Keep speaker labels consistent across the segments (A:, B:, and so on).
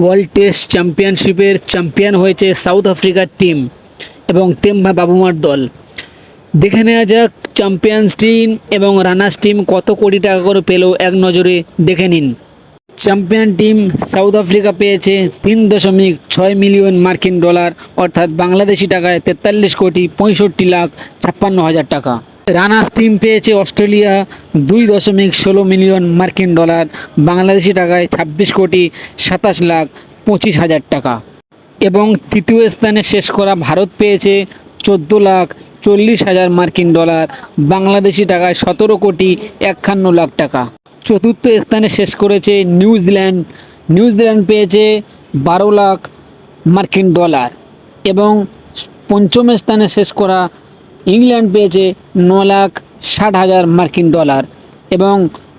A: World test চ্যাম্পিয়নশিপের champion হয়েছে south আফ্রিকার টিম এবং তেম্বা বাবুমার দল। দেখে নেওয়া যাক চ্যাম্পিয়ন্স টিম এবং রানার্স টিম কত কোটি টাকা করে পেল এক নজরে দেখে নিন। চ্যাম্পিয়ন টিম সাউথ আফ্রিকা পেয়েছে তিন দশমিক ছয় মিলিয়ন মার্কিন ডলার, অর্থাৎ বাংলাদেশি টাকায় তেতাল্লিশ কোটি পঁয়ষট্টি লাখ ছাপ্পান্ন হাজার টাকা। রানার্স টিম পেয়েছে অস্ট্রেলিয়া দুই দশমিক ষোলো মিলিয়ন মার্কিন ডলার, বাংলাদেশি টাকায় ছাব্বিশ কোটি সাতাশ লাখ পঁচিশ হাজার টাকা। এবং তৃতীয় স্থানে শেষ করা ভারত পেয়েছে চোদ্দ লাখ চল্লিশ হাজার মার্কিন ডলার, বাংলাদেশি টাকায় সতেরো কোটি একান্ন লাখ টাকা। চতুর্থ স্থানে শেষ করেছে নিউজিল্যান্ড নিউজিল্যান্ড পেয়েছে বারো লাখ মার্কিন ডলার। এবং পঞ্চম স্থানে শেষ করা ইংল্যান্ড পেয়েছে ন লাখ ষাট হাজার মার্কিন ডলার এবং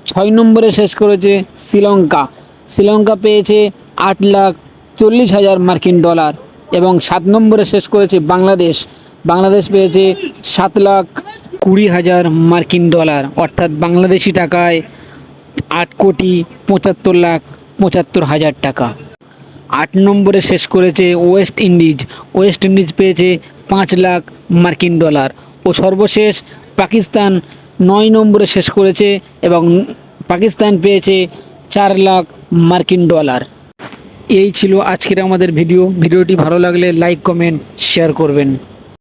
A: ছয় নম্বরে শেষ করেছে শ্রীলঙ্কা। শ্রীলঙ্কা পেয়েছে আট লাখ চল্লিশ হাজার মার্কিন ডলার এবং সাত নম্বরে শেষ করেছে বাংলাদেশ। বাংলাদেশ পেয়েছে সাত লাখ কুড়ি হাজার মার্কিন ডলার, অর্থাৎ বাংলাদেশি টাকায় আট কোটি পঁচাত্তর লাখ পঁচাত্তর হাজার টাকা। আট নম্বরে শেষ করেছে ওয়েস্ট ইন্ডিজ। ওয়েস্ট ইন্ডিজ পেয়েছে পাঁচ লাখ মার্কিন ডলার। ও সর্বশেষ পাকিস্তান নয় নম্বরে শেষ করেছে এবং পাকিস্তান পেয়েছে চার লাখ মার্কিন ডলার। এই ছিল আজকের আমাদের ভিডিও। ভিডিওটি ভালো লাগলে লাইক, কমেন্ট, শেয়ার করবেন।